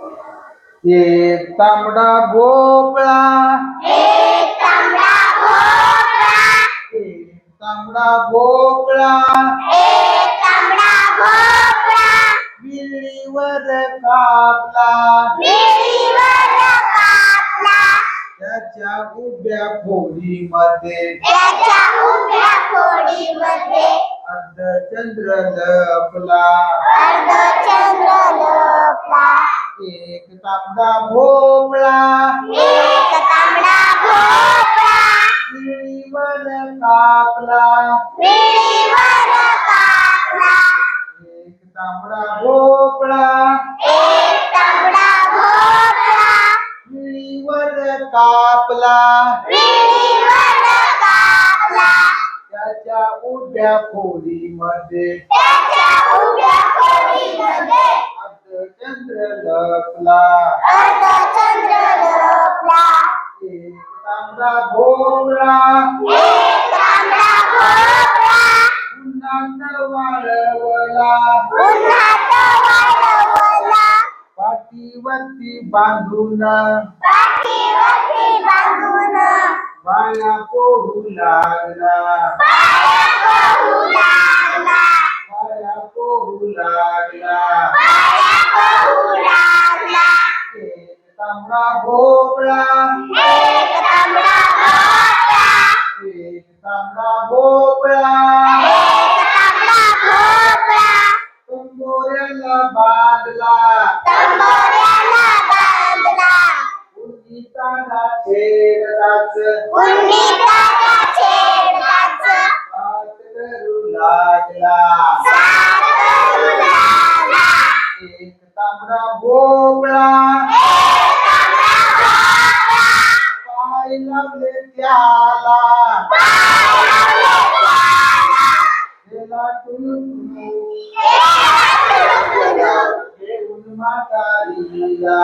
एक तांबडा भोपळा. एक तांबडा भोपळा. एक तांबडा भोपळा. एक तांबडा भोपळा. विहिरीवर कापला. त्याच्या उभ्या लपला अर्धचंद्र लोपला. एक तांबडा भोपळा. एक तांबडा भोपळा. विहिरीवर कापला. विहिरीवर कापला. एक तांबडा भोपळा. एक तांबडा भोपळा. विहिरीवर कापला. विहिरीवर कापला. त्याच्या उभ्या फोडीमध्ये त्याच्या उभ्या फोडीमध्ये चंद्र लपला अर्धा चंद्र लपला एक तांबडा भोपळा एक तांबडा भोपळा उन्हात वाळवला. उन्हात वाळवला पाठीवरती बांधून. पाठीवरती बांधून बाया पोहू लागला पाया पोहू लागला बाया पोहू लागला पाया पोहू लागला एक तांबडा भोपळा. एक तांबडा भोपळा. एक तांबडा भोपळा. एक तांबडा भोपळा. कंबोऱ्याला बांधला. तंबोऱ्याला बांधला. उंचीताना छेडलाच उन्नीताचा छेडलाच हात करू लागला. साथ करू लागला. एक तांबडा भोपळा. एक तांबडा भोपळा লবে প্যালা তেলা কুলু হে উন্মাতা লীলা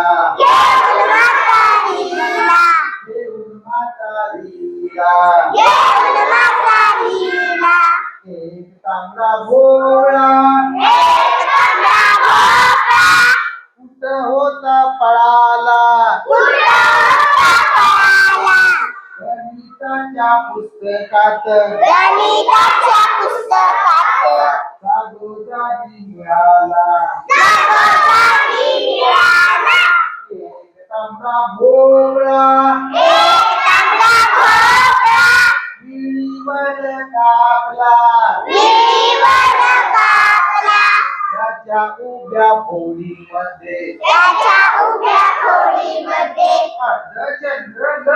হে উন্মাতা লীলা হে উন্মাতা লীলা হে কামরা ভোলা गणिताच्या पुस्तकात. गणिताच्या पुस्तकात. जागो जागी मिळाला. जागोजागी मिळाला. एक तांबडा भोळा एक तांबडा भोपळा. विहिरीवर कापला. विहिरीवर कापला. त्याच्या उभ्या फोडीमध्ये त्याच्या उभ्या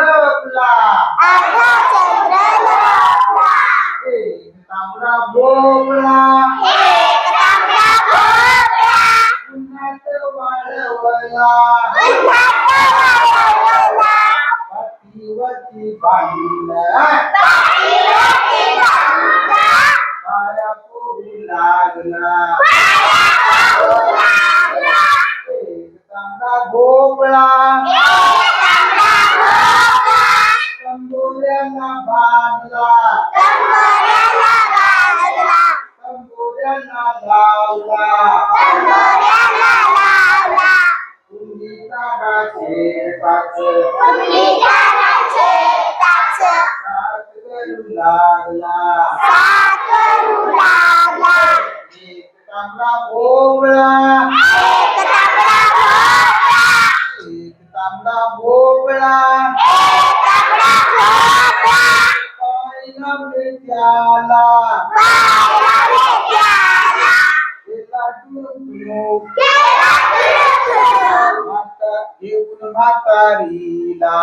लपला एक तांबडा भोपळा. एक तांबडा भोपळा. उन्हात वाळवला. उन्हात वाळवला. पाठीवरती बांधला. पाठीवरती बांधला. पाया पोहू लागला. बांधला. कंबोऱ्याला बांधला. कंबोऱ्याला लावला. करू लागला. करू लागला. एक तांबडा भोपळा एक तांबडा भोपळा एक तांबडा भोपळा করিলা